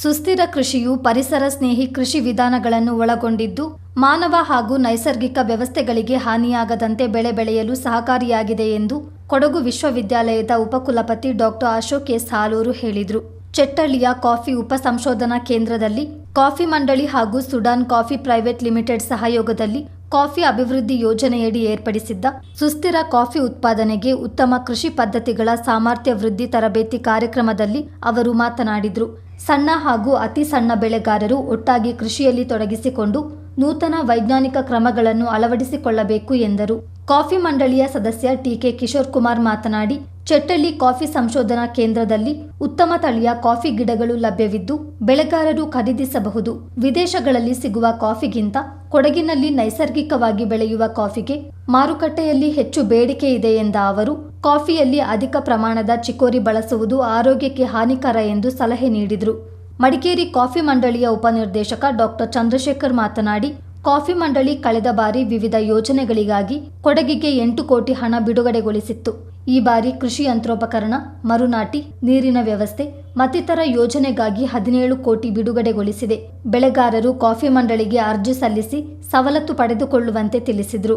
ಸುಸ್ಥಿರ ಕೃಷಿಯು ಪರಿಸರ ಸ್ನೇಹಿ ಕೃಷಿ ವಿಧಾನಗಳನ್ನು ಒಳಗೊಂಡಿದ್ದು, ಮಾನವ ಹಾಗೂ ನೈಸರ್ಗಿಕ ವ್ಯವಸ್ಥೆಗಳಿಗೆ ಹಾನಿಯಾಗದಂತೆ ಬೆಳೆ ಬೆಳೆಯಲು ಸಹಕಾರಿಯಾಗಿದೆ ಎಂದು ಕೊಡಗು ವಿಶ್ವವಿದ್ಯಾಲಯದ ಉಪಕುಲಪತಿ ಡಾಕ್ಟರ್ ಅಶೋಕ್ ಎಸ್. ಹಾಲೂರು ಹೇಳಿದರು. ಚೆಟ್ಟಳ್ಳಿಯ ಕಾಫಿ ಉಪಸಂಶೋಧನಾ ಕೇಂದ್ರದಲ್ಲಿ ಕಾಫಿ ಮಂಡಳಿ ಹಾಗೂ ಸುಡಾನ್ ಕಾಫಿ ಪ್ರೈವೇಟ್ ಲಿಮಿಟೆಡ್ ಸಹಯೋಗದಲ್ಲಿ ಕಾಫಿ ಅಭಿವೃದ್ಧಿ ಯೋಜನೆಯಡಿ ಏರ್ಪಡಿಸಿದ್ದ ಸುಸ್ಥಿರ ಕಾಫಿ ಉತ್ಪಾದನೆಗೆ ಉತ್ತಮ ಕೃಷಿ ಪದ್ಧತಿಗಳ ಸಾಮರ್ಥ್ಯ ವೃದ್ಧಿ ತರಬೇತಿ ಕಾರ್ಯಕ್ರಮದಲ್ಲಿ ಅವರು ಮಾತನಾಡಿದರು. ಸಣ್ಣ ಹಾಗೂ ಅತಿ ಸಣ್ಣ ಬೆಳೆಗಾರರು ಒಟ್ಟಾಗಿ ಕೃಷಿಯಲ್ಲಿ ತೊಡಗಿಸಿಕೊಂಡು ನೂತನ ವೈಜ್ಞಾನಿಕ ಕ್ರಮಗಳನ್ನು ಅಳವಡಿಸಿಕೊಳ್ಳಬೇಕು ಎಂದರು. ಕಾಫಿ ಮಂಡಳಿಯ ಸದಸ್ಯ ಟಿಕೆ ಕಿಶೋರ್ ಕುಮಾರ್ ಮಾತನಾಡಿ, ಚಟ್ಟಳ್ಳಿ ಕಾಫಿ ಸಂಶೋಧನಾ ಕೇಂದ್ರದಲ್ಲಿ ಉತ್ತಮ ತಳಿಯ ಕಾಫಿ ಗಿಡಗಳು ಲಭ್ಯವಿದ್ದು ಬೆಳೆಗಾರರು ಖರೀದಿಸಬಹುದು. ವಿದೇಶಗಳಲ್ಲಿ ಸಿಗುವ ಕಾಫಿಗಿಂತ ಕೊಡಗಿನಲ್ಲಿ ನೈಸರ್ಗಿಕವಾಗಿ ಬೆಳೆಯುವ ಕಾಫಿಗೆ ಮಾರುಕಟ್ಟೆಯಲ್ಲಿ ಹೆಚ್ಚು ಬೇಡಿಕೆ ಇದೆ ಎಂದ ಅವರು, ಕಾಫಿಯಲ್ಲಿ ಅಧಿಕ ಪ್ರಮಾಣದ ಚಿಕೋರಿ ಬಳಸುವುದು ಆರೋಗ್ಯಕ್ಕೆ ಹಾನಿಕರ ಎಂದು ಸಲಹೆ ನೀಡಿದರು. ಮಡಿಕೇರಿ ಕಾಫಿ ಮಂಡಳಿಯ ಉಪನಿರ್ದೇಶಕ ಡಾಕ್ಟರ್ ಚಂದ್ರಶೇಖರ್ ಮಾತನಾಡಿ ಕಾಫಿ ಮಂಡಳಿ ಕಳೆದ ಬಾರಿ ವಿವಿಧ ಯೋಜನೆಗಳಿಗಾಗಿ ಕೊಡಗಿಗೆ ಎಂಟು ಕೋಟಿ ಹಣ ಬಿಡುಗಡೆಗೊಳಿಸಿತ್ತು. ಈ ಬಾರಿ ಕೃಷಿ ಯಂತ್ರೋಪಕರಣ, ಮರುನಾಟಿ, ನೀರಿನ ವ್ಯವಸ್ಥೆ, ಮತ್ತಿತರ ಯೋಜನೆಗಾಗಿ ಹದಿನೇಳು ಕೋಟಿ ಬಿಡುಗಡೆಗೊಳಿಸಿದೆ. ಬೆಳೆಗಾರರು ಕಾಫಿ ಮಂಡಳಿಗೆ ಅರ್ಜಿ ಸಲ್ಲಿಸಿ ಸವಲತ್ತು ಪಡೆದುಕೊಳ್ಳುವಂತೆ ತಿಳಿಸಿದರು.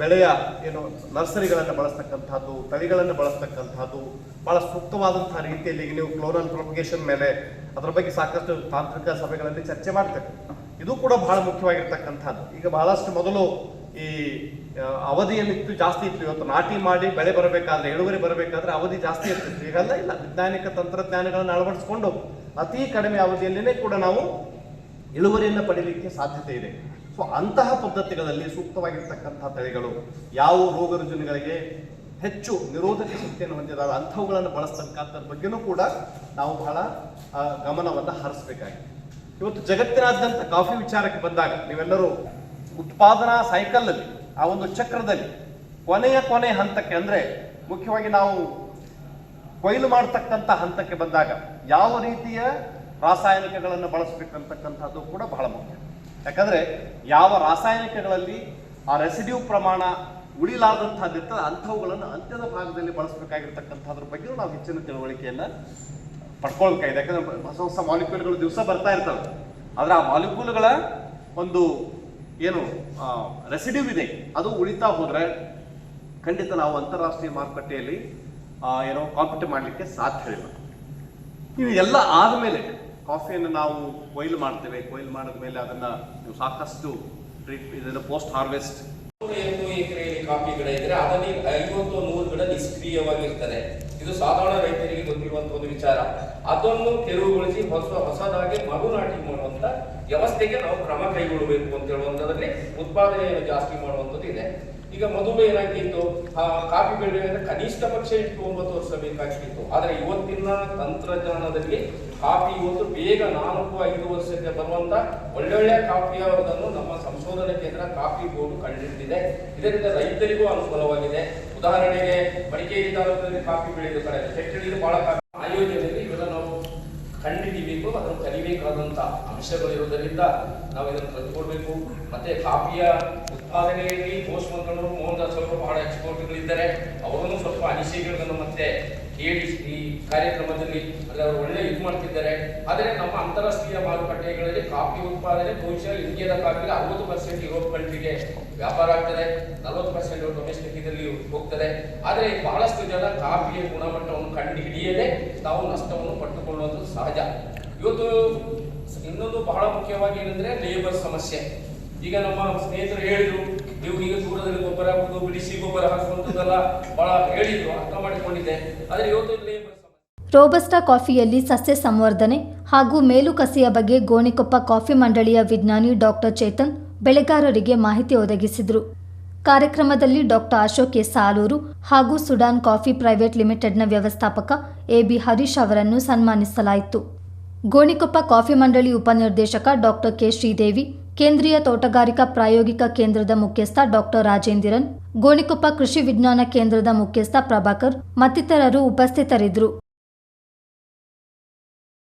ಬೆಳೆಯ, ಏನು, ನರ್ಸರಿಗಳನ್ನು ಬಳಸ್ತಕ್ಕಂಥದ್ದು ತಳಿಗಳನ್ನು ಬಳಸ್ತಕ್ಕಂಥದ್ದು ಭಾಳ ಸೂಕ್ತವಾದಂಥ ರೀತಿಯಲ್ಲಿ ನೀವು ಕ್ಲೋನಲ್ ಪ್ರೊಪಗೇಷನ್ ಮೇಲೆ ಅದರ ಬಗ್ಗೆ ಸಾಕಷ್ಟು ತಾಂತ್ರಿಕ ಸಭೆಗಳಲ್ಲಿ ಚರ್ಚೆ ಮಾಡ್ತೇವೆ. ಇದು ಕೂಡ ಬಹಳ ಮುಖ್ಯವಾಗಿರ್ತಕ್ಕಂಥದ್ದು ಈಗ ಬಹಳಷ್ಟು ಮೊದಲು ಈ ಅವಧಿ ಏನಿತ್ತು ಜಾಸ್ತಿ ಇತ್ತು. ಇವತ್ತು ನಾಟಿ ಮಾಡಿ ಬೆಳೆ ಬರಬೇಕಾದ್ರೆ, ಇಳುವರಿ ಬರಬೇಕಾದ್ರೆ ಅವಧಿ ಜಾಸ್ತಿ ಇರ್ತಿತ್ತು. ಈಗೆಲ್ಲ ಇಲ್ಲ. ವೈಜ್ಞಾನಿಕ ತಂತ್ರಜ್ಞಾನಗಳನ್ನು ಅಳವಡಿಸಿಕೊಂಡು ಅತಿ ಕಡಿಮೆ ಅವಧಿಯಲ್ಲಿನೇ ಕೂಡ ನಾವು ಇಳುವರಿಯನ್ನು ಪಡೀಲಿಕ್ಕೆ ಸಾಧ್ಯತೆ ಇದೆ. ಸೊ ಅಂತಹ ಪದ್ಧತಿಗಳಲ್ಲಿ ಸೂಕ್ತವಾಗಿರ್ತಕ್ಕಂತಹ ತಳಿಗಳು ಯಾವ ರೋಗ ರುಜಿನಗಳಿಗೆ ಹೆಚ್ಚು ನಿರೋಧಕ ಶಕ್ತಿಯನ್ನು ಹೊಂದಿದಾಗ ಅಂಥವುಗಳನ್ನು ಬಳಸ್ತಕ್ಕಂಥದ್ರ ಬಗ್ಗೆನೂ ಕೂಡ ನಾವು ಬಹಳ ಗಮನವನ್ನು ಹರಿಸಬೇಕಾಗಿದೆ. ಇವತ್ತು ಜಗತ್ತಿನಾದ್ಯಂತ ಕಾಫಿ ವಿಚಾರಕ್ಕೆ ಬಂದಾಗ ನೀವೆಲ್ಲರೂ ಉತ್ಪಾದನಾ ಸೈಕಲಲ್ಲಿ ಆ ಒಂದು ಚಕ್ರದಲ್ಲಿ ಕೊನೆಯ ಕೊನೆಯ ಹಂತಕ್ಕೆ ಅಂದ್ರೆ ಮುಖ್ಯವಾಗಿ ನಾವು ಕೊಯ್ಲು ಮಾಡ್ತಕ್ಕಂಥ ಹಂತಕ್ಕೆ ಬಂದಾಗ ಯಾವ ರೀತಿಯ ರಾಸಾಯನಿಕಗಳನ್ನು ಬಳಸಬೇಕಂತಕ್ಕಂಥದ್ದು ಕೂಡ ಬಹಳ ಮುಖ್ಯ. ಯಾಕಂದ್ರೆ ಯಾವ ರಾಸಾಯನಿಕಗಳಲ್ಲಿ ಆ ರೆಸಿಡ್ಯೂ ಪ್ರಮಾಣ ಉಳಿಲಾರದಂತಹದ್ದಿರ್ತದೆ ಅಂಥವುಗಳನ್ನು ಅಂತ್ಯದ ಭಾಗದಲ್ಲಿ ಬಳಸಬೇಕಾಗಿರ್ತಕ್ಕಂಥದ್ರ ಬಗ್ಗೆ ನಾವು ಹೆಚ್ಚಿನ ತಿಳುವಳಿಕೆಯನ್ನ ಪಡ್ಕೊಳ್ಬೇಕಾಗಿದೆ. ಯಾಕಂದ್ರೆ ಹೊಸ ಹೊಸ ಮಾಲಿಕ್ಯೂಲ್ಗಳು ದಿವಸ ಬರ್ತಾ ಇರ್ತವೆ. ಆದ್ರೆ ಆ ಮಾಲಿಕ್ಯೂಲ್ಗಳ ಒಂದು ಏನು ರೆಸಿಡ್ಯೂ ಇದೆ, ಅದು ಉಳಿತಾ ಹೋದ್ರೆ ಖಂಡಿತ ನಾವು ಅಂತಾರಾಷ್ಟ್ರೀಯ ಮಾರುಕಟ್ಟೆಯಲ್ಲಿ ಏನೋ ಕಾಂಪಿಟ್ ಮಾಡಲಿಕ್ಕೆ ಸಾಧ್ಯವಿಲ್ಲ. ಇವು ಎಲ್ಲ ಆದಮೇಲೆ ಕಾಫಿಯನ್ನು ನಾವು ಕೊಯ್ಲು ಮಾಡ್ತೇವೆ. ಕೊಯ್ಲು ಮಾಡಿದ ಮೇಲೆ ಅದನ್ನ ನೀವು ಸಾಕಷ್ಟು ಟ್ರೀಟ್ ಇದನ್ನು ಪೋಸ್ಟ್ ಹಾರ್ವೆಸ್ಟ್ ಎಂಟು ಎಕರೆಯಲ್ಲಿ ಕಾಫಿ ಗಿಡ ಇದ್ರೆ ಅದರಲ್ಲಿ ಐವತ್ತು ನೂರು ಗಿಡ ನಿಷ್ಕ್ರಿಯವಾಗಿರ್ತದೆ. ಇದು ಸಾಧಾರಣ ರೈತರಿಗೆ ಗೊತ್ತಿರುವಂತಹ ಒಂದು ವಿಚಾರ. ಅದನ್ನು ತೆರವುಗೊಳಿಸಿ ಹೊಸ, ಹೊಸದಾಗಿ ಮರುನಾಟಿ ಮಾಡುವಂತ ವ್ಯವಸ್ಥೆಗೆ ನಾವು ಕ್ರಮ ಕೈಗೊಳ್ಳಬೇಕು ಅಂತ ಹೇಳುವಂತದ್ರಲ್ಲಿ ಉತ್ಪಾದನೆಯನ್ನು ಜಾಸ್ತಿ ಮಾಡುವಂಥದ್ದು ಇದೆ. ಈಗ ಮೊದಲು ಏನಾಗ್ತಿತ್ತು? ಕಾಫಿ ಅಂದ್ರೆ ಕನಿಷ್ಠ ಪಕ್ಷ ಎಂಟು ಒಂಬತ್ತು ವರ್ಷ ಬೇಕಾಗ್ತಿತ್ತು. ಆದ್ರೆ ಇವತ್ತಿನ ತಂತ್ರಜ್ಞಾನದಲ್ಲಿ ಕಾಫಿ ಇವತ್ತು ಬೇಗ ನಾಲ್ಕು, ಐದು ವರ್ಷಕ್ಕೆ ಬರುವಂತ ಒಳ್ಳೊಳ್ಳೆ ಕಾಫಿಯನ್ನು ನಮ್ಮ ಸಂಶೋಧನಾ ಕೇಂದ್ರ ಕಾಫಿ ಬೋರ್ಡ್ ಕಂಡುಹಿಡಿದಿದೆ ಇದರಿಂದ ರೈತರಿಗೂ ಅನುಕೂಲವಾಗಿದೆ. ಉದಾಹರಣೆಗೆ ಮಡಿಕೇರಿ ತಾಲೂಕಿನಲ್ಲಿ ಕಾಫಿ ಬೆಳೆಯುವ ಕಡೆ ಚಟ್ಟಡಿಯಲ್ಲಿ ಬಹಳ ಕಾಫಿ ಆ ಯೋಜನೆಯಲ್ಲಿ ಇವೆಲ್ಲ ನಾವು ಕಂಡುಹಿಡಿಬೇಕು ಅದನ್ನು ಅಂಶಗಳು ಇರುವುದರಿಂದ ನಾವು ಇದನ್ನು ಕಲ್ತ್ಕೊಳ್ಬೇಕು ಮತ್ತೆ ಕಾಫಿಯ ಉತ್ಪಾದನೆಯಲ್ಲಿ ಪೋಸ್ಟ್ ಮಂಗಳೂರು ಮೋಹನ್ ದಾಸ್ ಅವರು ಬಹಳ ಎಕ್ಸ್ಪೋರ್ಟ್ಗಳಿದ್ದಾರೆ. ಅವರನ್ನು ಸ್ವಲ್ಪ ಅನಿಸಿಕೆಗಳನ್ನು ಮತ್ತೆ ಕೇಳಿ ಈ ಕಾರ್ಯಕ್ರಮದಲ್ಲಿ ಅಂದ್ರೆ ಅವರು ಒಳ್ಳೆ ಇದು ಮಾಡ್ತಿದ್ದಾರೆ. ಆದರೆ ನಮ್ಮ ಅಂತಾರಾಷ್ಟ್ರೀಯ ಮಾರುಕಟ್ಟೆಗಳಲ್ಲಿ ಕಾಫಿ ಉತ್ಪಾದನೆ ಬಹುಶಃ ಇಂಡಿಯಾದ ಕಾಫಿಗೆ ಅರವತ್ತು ಪರ್ಸೆಂಟ್ ಯುರೋಪ್ ಕಂಟ್ರಿಗೆ ವ್ಯಾಪಾರ ಆಗ್ತದೆ. ನಲವತ್ತು ಪರ್ಸೆಂಟ್ ಡೊಮೆಸ್ಟಿಕ್ ಇದರಲ್ಲಿ ಹೋಗ್ತದೆ. ಆದರೆ ಬಹಳಷ್ಟು ಜನ ಕಾಫಿಯ ಗುಣಮಟ್ಟವನ್ನು ಕಂಡು ಹಿಡಿಯದೆ ತಾವು ನಷ್ಟವನ್ನು ಪಟ್ಟುಕೊಳ್ಳುವುದು ಸಹಜ. ಇವತ್ತು ಇನ್ನೊಂದು ಬಹಳ ಮುಖ್ಯವಾಗಿ ಏನಂದ್ರೆ ಲೇಬರ್ ಸಮಸ್ಯೆ. ಈಗ ನಮ್ಮ ಸ್ನೇಹಿತರು ಹೇಳಿದ್ರು, ನೀವು ಈಗ ದೂರದಲ್ಲಿ ಗೊಬ್ಬರ ಹಾಕುದು, ಬಿಡಿಸಿ ಗೊಬ್ಬರ ಹಾಕುವಂಥದ್ದೆಲ್ಲ ಬಹಳ ಹೇಳಿದ್ರು, ಅರ್ಥ ಮಾಡಿಕೊಂಡಿದ್ದೆ. ಆದ್ರೆ ಇವತ್ತು ಲೇಬರ್ ರೋಬಸ್ಟಾ ಕಾಫಿಯಲ್ಲಿ ಸಸ್ಯ ಸಂವರ್ಧನೆ ಹಾಗೂ ಮೇಲುಕಸಿಯ ಬಗ್ಗೆ ಗೋಣಿಕೊಪ್ಪ ಕಾಫಿ ಮಂಡಳಿಯ ವಿಜ್ಞಾನಿ ಡಾಕ್ಟರ್ ಚೇತನ್ ಬೆಳೆಗಾರರಿಗೆ ಮಾಹಿತಿ ಒದಗಿಸಿದರು. ಕಾರ್ಯಕ್ರಮದಲ್ಲಿ ಡಾಕ್ಟರ್ ಅಶೋಕ್ ಎಸ್ ಆಲೂರು ಹಾಗೂ ಸುಡಾನ್ ಕಾಫಿ ಪ್ರೈವೇಟ್ ಲಿಮಿಟೆಡ್ನ ವ್ಯವಸ್ಥಾಪಕ ಎಬಿ ಹರೀಶ್ ಅವರನ್ನು ಸನ್ಮಾನಿಸಲಾಯಿತು. ಗೋಣಿಕೊಪ್ಪ ಕಾಫಿ ಮಂಡಳಿ ಉಪನಿರ್ದೇಶಕ ಡಾಕ್ಟರ್ ಕೆ ಶ್ರೀದೇವಿ, ಕೇಂದ್ರೀಯ ತೋಟಗಾರಿಕಾ ಪ್ರಾಯೋಗಿಕ ಕೇಂದ್ರದ ಮುಖ್ಯಸ್ಥ ಡಾಕ್ಟರ್ ರಾಜೇಂದ್ರನ್, ಗೋಣಿಕೊಪ್ಪ ಕೃಷಿ ವಿಜ್ಞಾನ ಕೇಂದ್ರದ ಮುಖ್ಯಸ್ಥ ಪ್ರಭಾಕರ್ ಮತ್ತಿತರರು ಉಪಸ್ಥಿತರಿದ್ದರು.